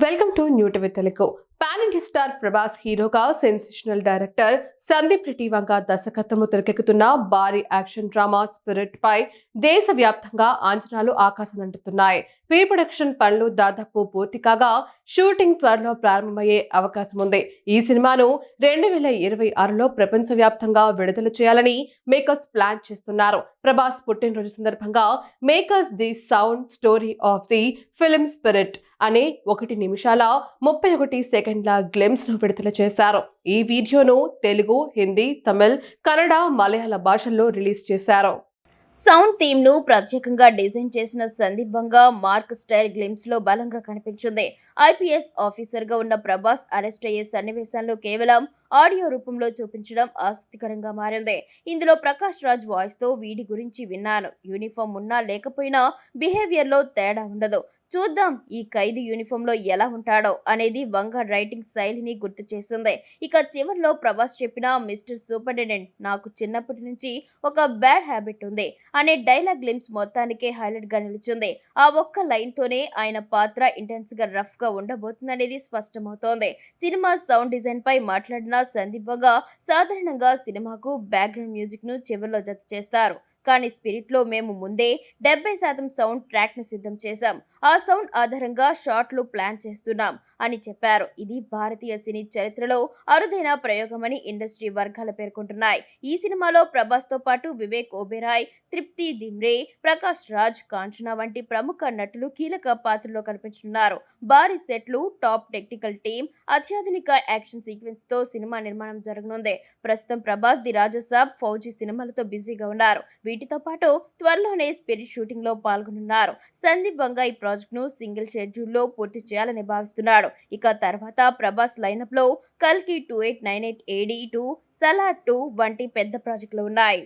Welcome to new TV Telugu pan India star Prabhas హీరోగా sensational director Sandeep Reddy వంక దర్శకత్వము తెరకెక్కుతున్న భారీ యాక్షన్ డ్రామా స్పిరిట్ పై దేశవ్యాప్తంగా అంచనాలు ఆకాశనంటుతున్నాయి ప్రీ ప్రొడక్షన్ పనులు దాదాపు పూర్తి కాగా షూటింగ్ త్వరలో ప్రారంభమయ్యే అవకాశం ఉంది ఈ సినిమాను రెండు వేల ఇరవై ఆరులో ప్రపంచవ్యాప్తంగా విడుదల చేయాలని మేకర్స్ ప్లాన్ చేస్తున్నారు. ప్రభాస్ పుట్టినరోజు సందర్భంగా makers the sound story of the film spirit అనే ఒకటి నిమిషాల ముప్పై ఒకటి సెకండ్ల గ్లెమ్స్ను విడుదల చేశారు. ఈ వీడియోను తెలుగు హిందీ తమిళ్ కన్నడ మలయాళ భాషల్లో రిలీజ్ చేశారు. సౌండ్ థీమ్ను ప్రత్యేకంగా డిజైన్ చేసిన సందీప్ మార్క్ స్టైల్ గ్లిమ్స్లో బలంగా కనిపించింది. ఐపీఎస్ ఆఫీసర్గా ఉన్న ప్రభాస్ అరెస్ట్ అయ్యే సన్నివేశాల్లో కేవలం ఆడియో రూపంలో చూపించడం ఆసక్తికరంగా మారింది. ఇందులో ప్రకాష్ రాజ్ వాయిస్తో వీడి గురించి విన్నాను. యూనిఫామ్ ఉన్నా లేకపోయినా బిహేవియర్లో తేడా ఉండదు. చూద్దాం ఈ ఖైదీ యూనిఫామ్లో ఎలా ఉంటాడో అనేది వంగ రైటింగ్ శైలిని గుర్తు చేసింది. ఇక చివరిలో ప్రభాస్ చెప్పిన మిస్టర్ సూపరింటెండెంట్ నాకు చిన్నప్పటి నుంచి ఒక బ్యాడ్ హ్యాబిట్ ఉంది అనే డైలాగ్ లిమ్స్ మొత్తానికే హైలైట్గా నిలిచింది. ఆ ఒక్క లైన్తోనే ఆయన పాత్ర ఇంటెన్స్గా రఫ్గా ఉండబోతుందనేది స్పష్టమవుతోంది. సినిమా సౌండ్ డిజైన్పై మాట్లాడిన సందీప్ సాధారణంగా సినిమాకు బ్యాక్గ్రౌండ్ మ్యూజిక్ను చివరిలో జత చేస్తారు. కానీ స్పిరిట్లో మేము ముందే డెబ్బై శాతం సౌండ్ ట్రాక్ను సిద్ధం చేశాం. ఆ సౌండ్ ఆధారంగా షార్ట్లు ప్లాన్ చేస్తున్నాం అని చెప్పారు. ఇది భారతీయ సినీ చరిత్రలో అరుదైన ప్రయోగమని ఇండస్ట్రీ వర్గాలు పేర్కొంటున్నాయి. ఈ సినిమాలో ప్రభాస్తో పాటు వివేక్ ఓబెరాయ్ తృప్తి దిమ్రే ప్రకాష్ రాజ్ కాంచనా వంటి ప్రముఖ నటులు కీలక పాత్రలో కనిపించనున్నారు. భారీ సెట్లు టాప్ టెక్నికల్ టీం అత్యాధునిక యాక్షన్ సీక్వెన్స్తో సినిమా నిర్మాణం జరగనుంది. ప్రస్తుతం ప్రభాస్ ది రాజసాబ్ ఫౌజీ సినిమాలతో బిజీగా ఉన్నారు. వీటి వీటితో పాటు త్వరలోనే స్పిరిట్ షూటింగ్లో పాల్గొనున్నారు. సందీప్ వంగ ఈ ప్రాజెక్ట్ను సింగిల్ షెడ్యూల్లో పూర్తి చేయాలని భావిస్తున్నాడు. ఇక తర్వాత ప్రభాస్ లైనప్లో కల్కి two eight nine eight AD two Salaar two వంటి పెద్ద ప్రాజెక్టులు ఉన్నాయి.